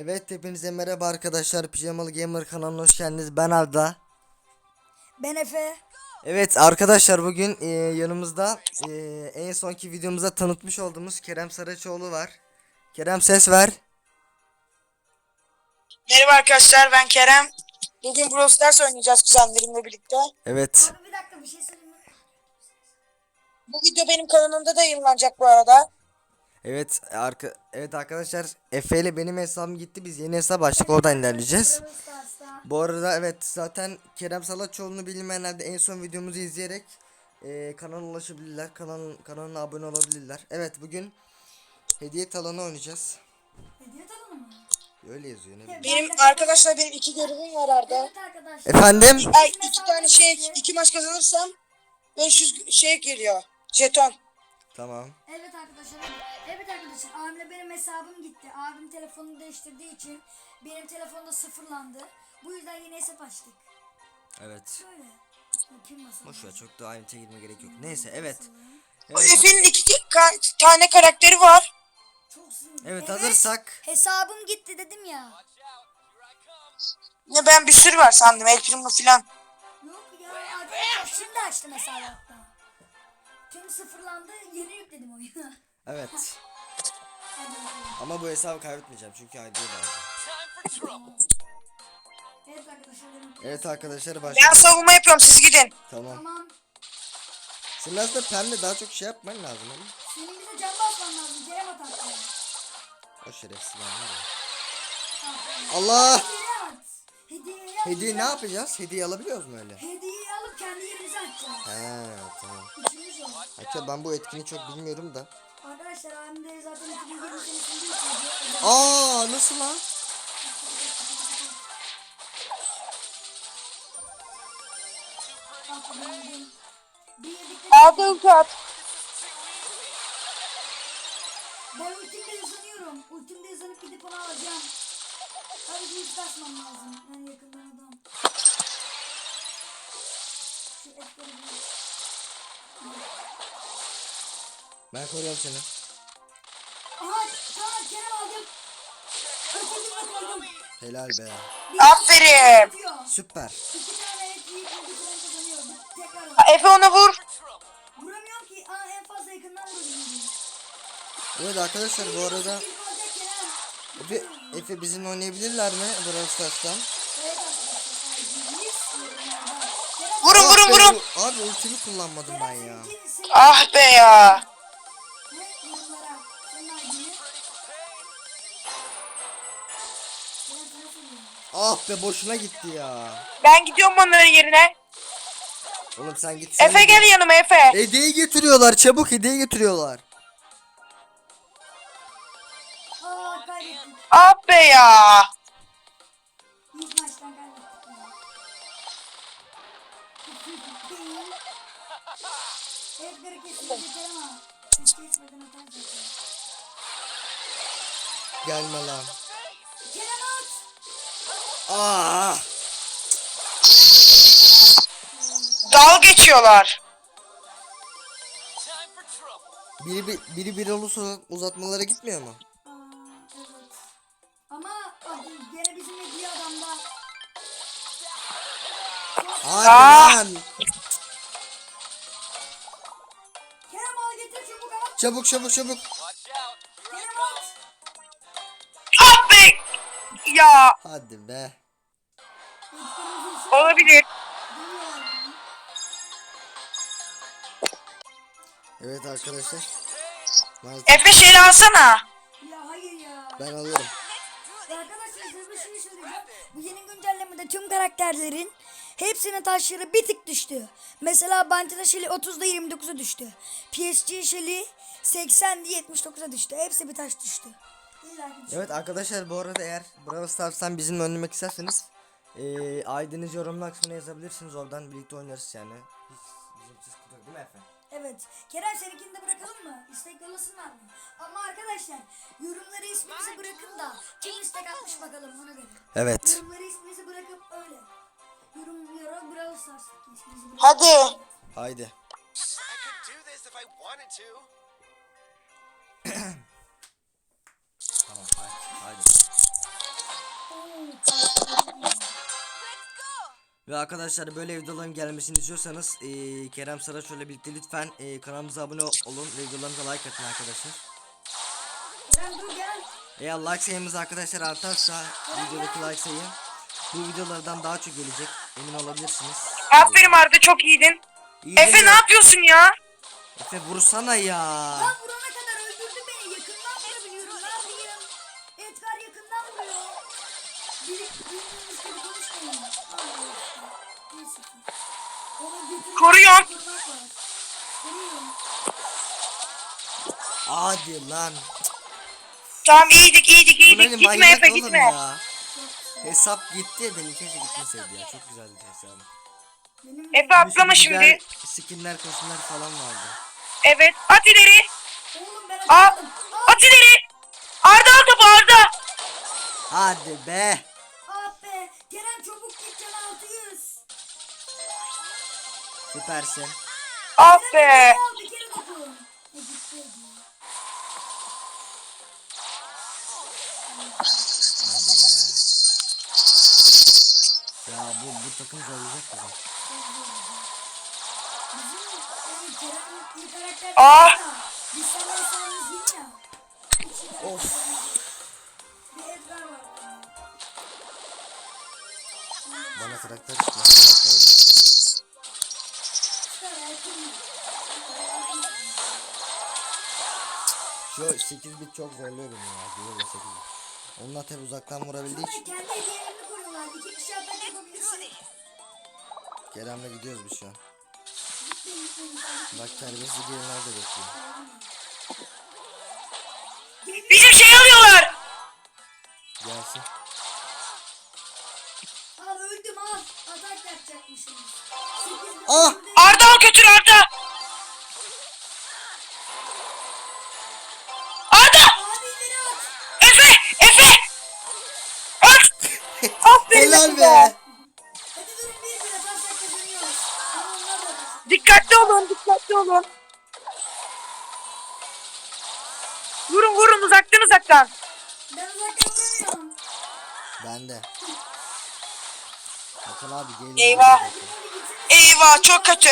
Evet hepinize merhaba arkadaşlar. Pijamalı Gamer kanalına hoş geldiniz. Ben Arda. Ben Efe. Evet arkadaşlar bugün e, yanımızda e, en sonki videomuzda tanıtmış olduğumuz Kerem Saraçoğlu var. Kerem ses ver. Merhaba arkadaşlar ben Kerem. Bugün Brawl Stars oynayacağız kuzenlerimle birlikte. Evet. Abi bir dakika bir şey söyleyeyim mi? Bu video benim kanalımda da yayınlanacak bu arada. Evet arka evet arkadaşlar Efe ile benim hesabım gitti. Biz yeni hesap açtık. Oradan ilerleyeceğiz. Bu arada evet zaten Kerem Salaçoğlu'nu bilmeyenler de en son videomuzu izleyerek e, kanala ulaşabilirler. Kanal, kanalına abone olabilirler. Evet bugün hediye talanı oynayacağız. Hediye tabanı mı? Öyle yazıyor ne bileyim. Benim arkadaşlar benim iki görevim var Arda. Evet arkadaşlar. Efendim? Ay iki tane şey iki maç kazanırsam 500 şey geliyor. Jeton. Tamam. Evet arkadaşlar. Evet arkadaşlar. Abimle benim hesabım gitti. Abim telefonunu değiştirdiği için benim telefonda sıfırlandı. Bu yüzden yeni hesap açtık. Evet. Nasıl. Boş ver çok da ayrıntıya girme gerek yok. Neyse evet. O Evet, Efe'nin iki ka- tane karakteri var. Çok sinirli. evet hazırsak. Hesabım gitti dedim ya. Ne ben bir sürü var sandım El Primo filan. Yok ya şimdi açtım hesabı. Tüm sıfırlandı yeni yükledim oyunu. Evet. Ama bu hesabı kaybetmeyeceğim çünkü ID'ye lazım. Evet arkadaşlar. Evet arkadaşlar Ben başlayalım. savunma yapıyorum siz gidin. Tamam. Tamam. Senin aslında pembe daha çok şey yapman lazım ama. Senin bize can basman lazım. Kerem atar. O şerefsiz lan. Allah! Hediye at. Hediye at. Hediye ne yapacağız? Hediye alabiliyoruz mu öyle? Hediyeyi alıp kendi atacağız. He tamam. O. Hatta ben bu etkini çok bilmiyorum da. Arkadaşlar abim de zaten 2020 senesinde yükledi. Aa nasıl lan? Arda ulti at. ben ultimde hızlanıyorum. Ultimde hızlanıp gidip onu alacağım. Hadi bir ulti basmam lazım. En yakından adam. Ben koruyorum seni. Aha tamam Kerem aldım. Öteki bak aldım. Helal be. Aferin. Süper. İki tane et yiyip öteki tane kazanıyor. Tekrar Efe ona vur. Vuramıyorum ki. Aa en fazla yakından vurabiliyorum. Evet arkadaşlar bu arada. Efe, Efe bizimle oynayabilirler mi Brawl Stars'tan? Bu- Abi ultimi kullanmadım ben ya. Ah be ya. Ah be boşuna gitti ya. Ben gidiyorum onların yerine. Oğlum sen git. sen Efe git. gel yanıma Efe. Hediye getiriyorlar çabuk hediye getiriyorlar. Ah be ya. Hiç kesmeden atar zaten. Gelme lan. Kerem at. Ah. Dal geçiyorlar. Biri bir, biri bir olursa uzatmalara gitmiyor mu? Aa, evet. Ama abi, gene bizim hediye adamda. Hadi Ah! lan. Çabuk. Çabuk çabuk be. Ya Hadi be. Olabilir. Evet arkadaşlar. Maalesef Efe şeyi alsana. Ya hayır ya. ben alıyorum. Arkadaşlar size bir şey söyleyeceğim. Bu yeni güncellemede tüm karakterlerin hepsinin taşları bir tık düştü. Mesela Bantina Shelly 30'da 29'a düştü. PSG Shelly 80'de 79'a düştü. Hepsi bir taş düştü. Evet arkadaşlar bu arada eğer Brawl Stars'tan bizimle oynamak isterseniz eee ID'nizi yorumlar kısmına yazabilirsiniz oradan birlikte oynarız yani. Hiç bizim sıkıntı yok değil mi Efe? Evet. Kerem seninkini de bırakalım mı? İstek yollasınlar mı? Ama arkadaşlar yorumları isminizi bırakın da kim istek atmış bakalım ona göre. Evet. Yorumları isminizi bırakıp öyle. Yorum yorum Brawl Stars isminizi bırakın. Hadi. Haydi. I could do this if I wanted to tamam hadi. hadi. Ve arkadaşlar böyle videoların gelmesini istiyorsanız e, Kerem Saraçoğlu'yla birlikte lütfen e, kanalımıza abone olun ve videolarımıza like atın arkadaşlar. Kerem dur gel. Eğer like sayımız arkadaşlar artarsa videodaki like sayı bu videolardan daha çok gelecek emin olabilirsiniz. Aferin Arda çok iyiydin. İyi Efe ne yapıyorsun ya? Efe vursana ya. Koruyorum. Hadi lan. Tamam iyiydik iyiydik iyiydik. benim Gitme Efe gitme. ya. Hesap gitti ya benim keşke gitmeseydi ya. Çok güzeldi hesabım. Efe atlama şimdi. Skinler koşumlar falan vardı. Evet at ileri. oğlum ben Aa, at ileri. Arda al topu Arda. Hadi be. ah be. Kerem çabuk git can 600. Süpersin. Ah Kerem be. al bir kere topu. E gitti hediye. Ya bu bu takım zorlayacak bizi. Bizim yani Kerem iyi karakter Ah! değil ya. Biz seninle Şu 8 bit çok zorluyor beni ya. Güzel 8 bit. Onlar tabi uzaktan vurabildiği için. kendi hediyelerini koruyorlar. İki kişi atak yapabilirsin. Kerem'le gidiyoruz biz şu an. Bak terbiyesiz gelinler de bekliyor. Bizim şey alıyorlar. Gelsin. Al öldüm al. Atak bin Ah! Al götür Arda. Arda. Efe. Efe. At. Aferin Helal be. Dikkatli olun dikkatli olun. Vurun vurun uzaktan uzaktan. Ben uzaktan vuramıyorum. Ben de. Bakın abi geliyor. Eyvah. Eyvah çok kötü.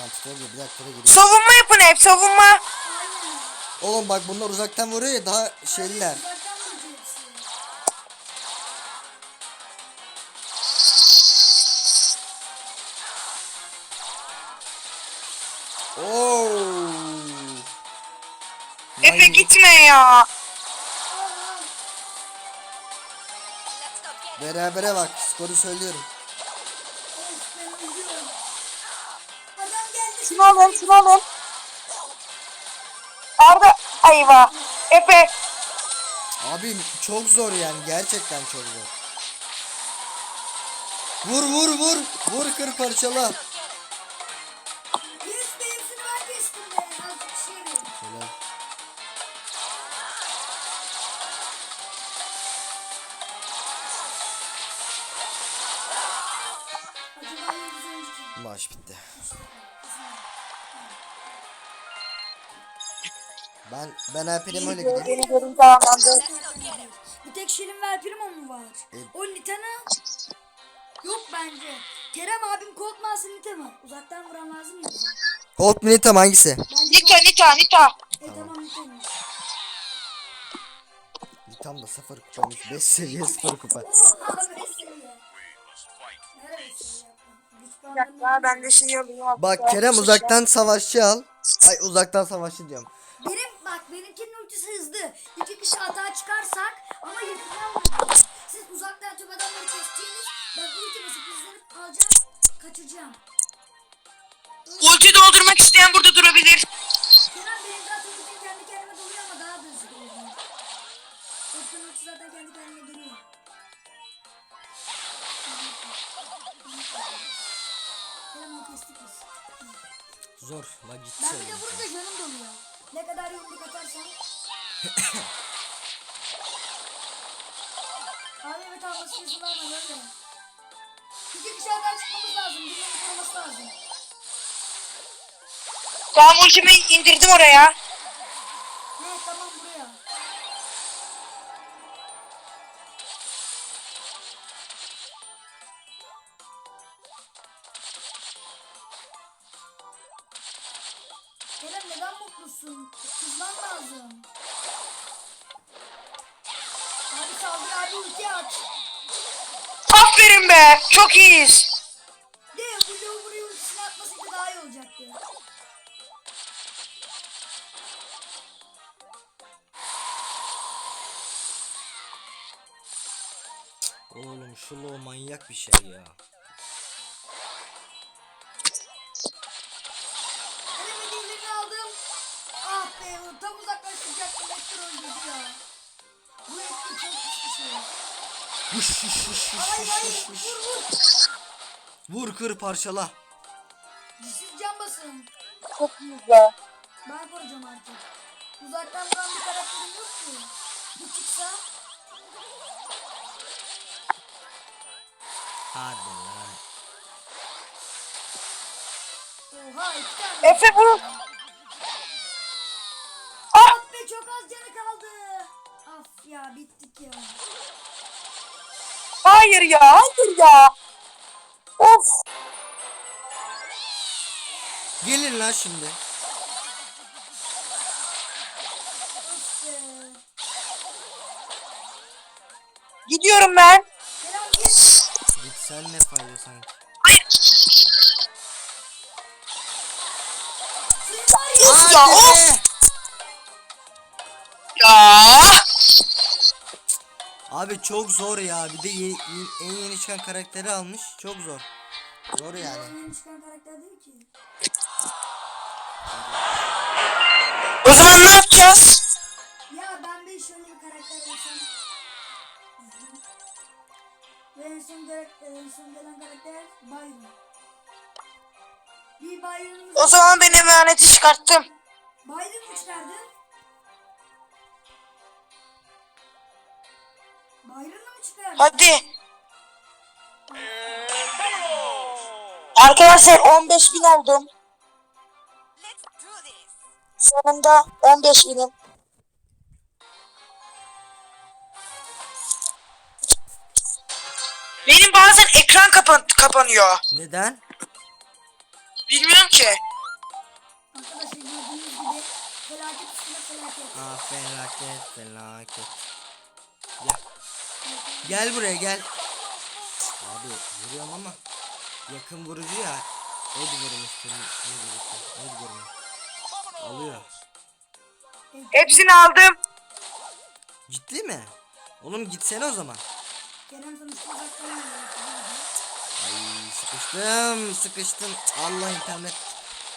Mantıklı oluyor. Bir dakika geliyor. Savunma yapın hep savunma. Oğlum bak bunlar uzaktan vuruyor ya daha şeyliler. Oo. Efe gitme ya. Berabere bak skoru söylüyorum. Şunu alın şunu alın. Arda. Eyvah. Efe. Abi çok zor yani gerçekten çok zor. Vur vur vur. Vur kır parçala. Ben Alper'im öyle gideyim. Beni görünce anlandı. Bir tek Şirin ve Primo mu var? E- O Nita'nı yok bence. Kerem abim Colt mu alsın Nita mı? Uzaktan vuran lazım bize. Colt mu Nita mı hangisi? Nita Nita Nita. E tamam Nita'ymış. Nitam da 0 kupaymış. 5 seviye 0 kupa. Ben de şey alayım. Bak Kerem uzaktan savaşçı al. Ay uzaktan savaşçı diyorum. Benim ultisi hızlı. İki kişi atağa çıkarsak ama yakından vuracağız. Siz uzaktan tüm adamları kestiğiniz ben ulti basıp hızlanıp alacağım. Kaçacağım. Ulti doldurmak isteyen burada durabilir. Kenan benim zaten ultim kendi kendime doluyor ama daha da hızlı doluyor. Ultim ulti zaten kendi kendine doluyor. Kenan kestik biz. Zor. La Ben bir de vurunca canım doluyor. Ne kadar yumruk atarsan. Abi evet alması yazılar var öyle. İki hata çıkmamız lazım. Birinin koruması lazım. Tamam ultimi indirdim oraya. Kerem neden mutlusun? Kızman lazım. Abi saldır abi ulti aç. Aferin be. Çok iyiyiz. Öldürdü ya. Bu Ektor çok şey. Vuş Hayır hayır vuş. vur vur. Vur kır parçala. Dişsiz can basın. Çok be. Ben koruyacağım artık. Uzaktan duran bir karakterim yok ki. Bu çıksa Hadi lan. Oha iki tane. Efe vur. Çok az canı kaldı. Af ya bittik ya. Hayır ya. Hayır ya. Of. Gelin lan şimdi. Gidiyorum ben. Kerem git. Git sen ne fayda sanki. Of ya Hadi of. Abi çok zor ya. Bir de ye- ye- en yeni çıkan karakteri almış. Çok zor. Zor yani. Yeni çıkan karakter değil ki. O zaman ne yapacağız? Ya ben bir şöyle bir karakter olsam. Ve en son, karakter, en son gelen karakter Byron. Bir Byron'ımız O zaman ben emaneti çıkarttım. Biden mı çıkardın? Byron'u mu çıkardın? Hadi. Arkadaşlar 15 bin oldum. Sonunda 15 binim. Benim bazen ekran kapan kapanıyor. Neden? Bilmiyorum ki. Arkadaşlar gördüğünüz gibi felaket üstüne felaket. Aa felaket felaket. Gel. Gel buraya gel. Abi vuruyorum ama yakın vurucu ya. Ed vurmuştur. Ne vurmuştur? Ed vurmuş. Alıyor. Hepsini aldım. Ciddi mi? Oğlum gitsene o zaman. Ay sıkıştım sıkıştım. Allah internet.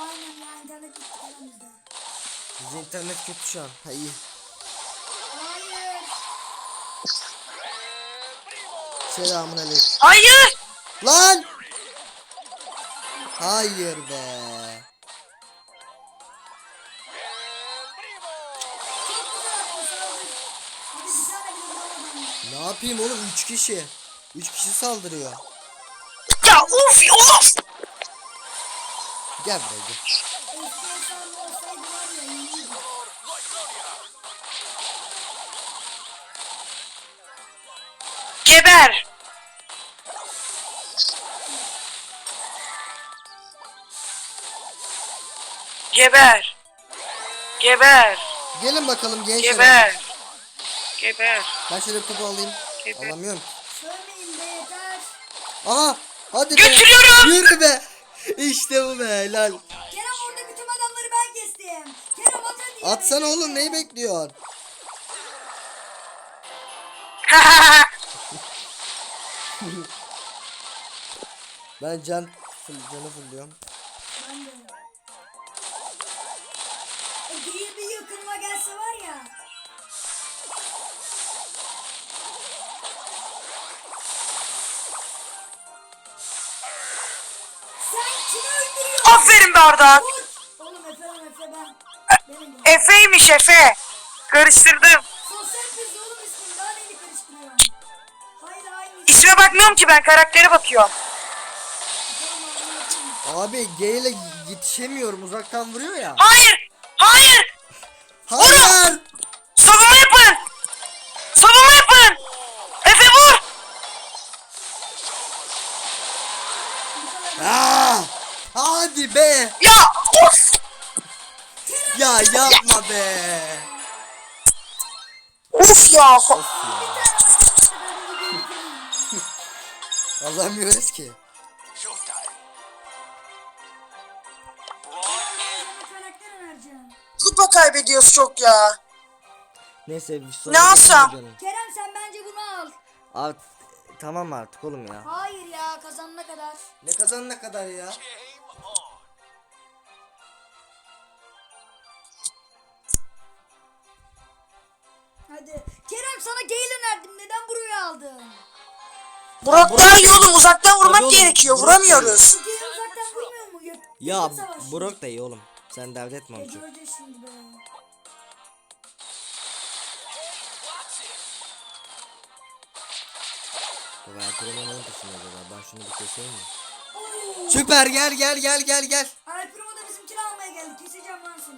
Aynen ya internet gitti. Bizim internet kötü şu an. Ha iyi. Selamun aleyküm. Hayır. Lan! Hayır be. Ne yapayım oğlum 3 kişi. 3 kişi saldırıyor. Ya of of. Gel buraya gel. Eski hesabım olsaydı var ya yeniydi. Geber. Geber. Geber. Gelin bakalım gençler. Geber. Geber. Ben şöyle bir topu alayım. Geber. Alamıyorum. Söylemeyin be yeter. Aha! Hadi be. Götürüyorum. Yürü be. İşte bu be helal. Kerem oradaki tüm adamları ben kestim. Kerem at hadi. Atsana oğlum neyi bekliyorsun? Ben can full, canı fulluyorum. Ben de. E değil bir yakınıma gelse var ya. Sen kimi öldürüyorsun? Aferin be Ardahan. Oğlum Efe lan Efe ben. Benim. Efe'ymiş Efe. Karıştırdım. İsme bakmıyorum ki ben karaktere bakıyorum. Abi G ile yetişemiyorum uzaktan vuruyor ya. Hayır. Hayır. Hayır! Savunma yapın. Savunma yapın. Efe vur. Aa! Hadi be! Ya of. yapma be. Of ya. Of ya. Alamıyoruz ki. Kupa kaybediyoruz çok ya. Neyse bir sonraki Ne alsam? Kerem sen bence bunu al. Art tamam artık oğlum ya. Hayır ya kazanana kadar. Ne kazanana kadar ya? Burak daha iyi oğlum uzaktan Tabii vurmak oğlum, gerekiyor. Burak Vuramıyoruz. Gale uzaktan vurmuyor mu? Yak- Ya savaş. Brock da iyi oğlum. Sen dert etme onu çok. göreceğiz şimdi be. Bu Ertuğrul'un onun dışında acaba. Ben şunu bir keseyim mi? Süper gel gel gel gel gel. Alper'ımı da bizimkini almaya geldi. Keseceğim lan seni.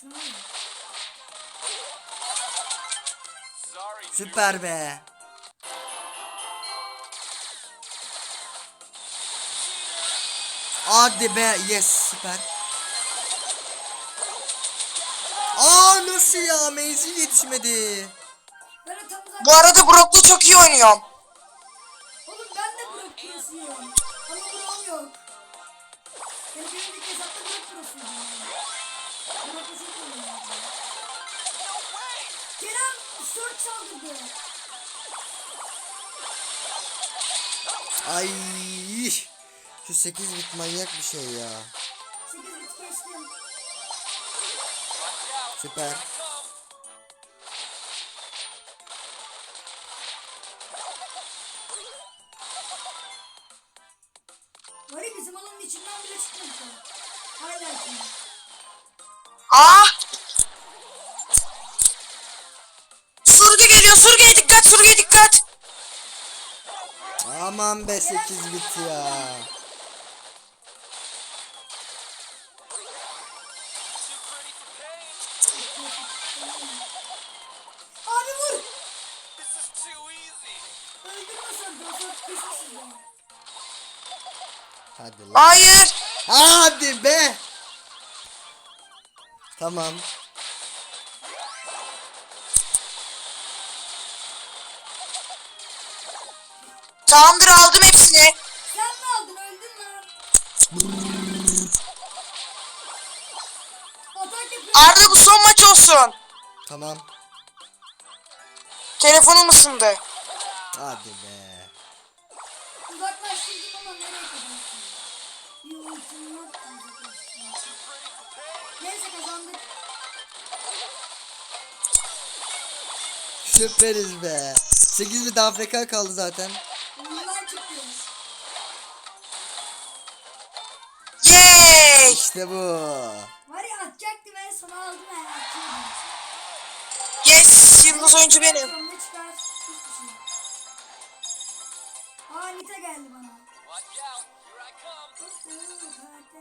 Sana var ya. Süper be. Hadi be yes süper. Aa nasıl ya menzil yetişmedi. Bu arada Brock'la çok iyi oynuyorum. Oğlum ben de Brock Pros'uyum. Ama Brock'um yok. Yani benim bir hesapta Brock Pros'uyum. Brock'u çok oynuyorum. Kerem short saldırdı. Ay şu 8 bit manyak bir şey ya. 8 bit kestim. Süper. Var ya bizim alanın içinden bile çıkmadı. Hala şimdi. Aa! Surge geliyor. Surge'ye dikkat. Surge'ye dikkat. Aman be 8 bit ya. Hayır. Hadi be. Tamam. Tamamdır aldım hepsini. Sen mi aldın? Öldün lan. Atak yapıyor. Arda bu son maç olsun. Tamam. Telefonum ısındı. Hadi be. Uzaklaştırdım ama nereye kadar? Bir yok uzaklaştırdım. Neyse kazandık. Süperiz be. 8 bit AFK kaldı zaten. Çıktı. Yay! İşte bu. Var ya atacaktım en sona aldım atacaktım. Yes! Yıldız oyuncu benim. Ne çıkar? Hiçbir şey. Aa Nita geldi bana.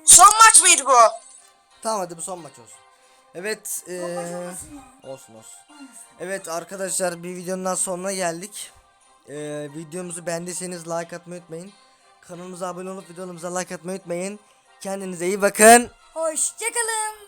Son maç mıydı bu? Tamam hadi bu son maç olsun. Evet. ya. olsun olsun. Evet arkadaşlar bir videonun sonuna geldik. Eee videomuzu beğendiyseniz like atmayı unutmayın. Kanalımıza abone olup videomuza like atmayı unutmayın. Kendinize iyi bakın. Hoşçakalın.